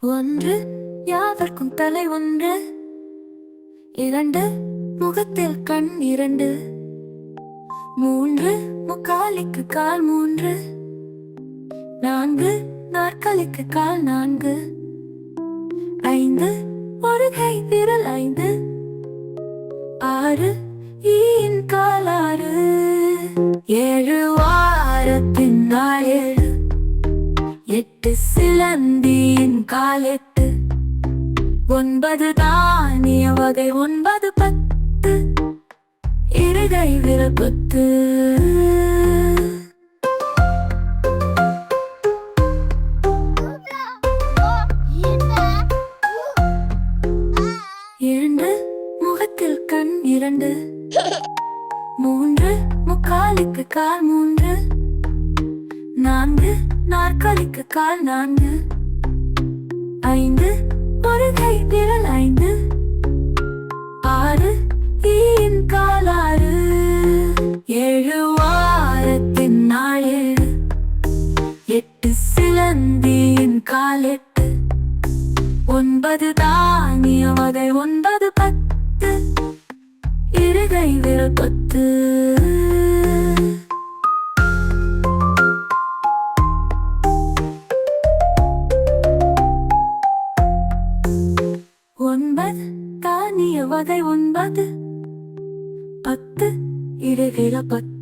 ஒன்று யாவர்க்கும் தலை ஒன்று. இரண்டு முகத்தில் கண் இரண்டு. மூன்று முக்காலிக்கு கால் மூன்று. நான்கு நாற்காலிக்கு கால் நான்கு. ஐந்து ஒரு கை விரல் ஐந்து. ஆறு ஈயின் கால் ஆறு ஏழு வாரத்தின் நாள் எட்டு சிலந்தியின் காலெட்டு. ஒன்பது தானிய வகை ஒன்பது பத்து. இருகை விருப்பத்து இரண்டு முகத்தில் கண் இரண்டு. மூன்று முக்காலுக்கு கால் மூன்று. நான்கு நாற்காலிக்கு கால் நான்கு. ஐந்து ஒரு கை விரல் ஐந்து. ஆறு ஈயின் கால் ஆறு. ஏழு வாரத்தின் நாள் ஏழு. எட்டு சிலந்தியின் கால் எட்டு. ஒன்பது தானிய வகை ஒன்பது பத்து. இருகை விரல் பத்து. தானிய வகை ஒன்பது பத்து இடுகிற பத்து.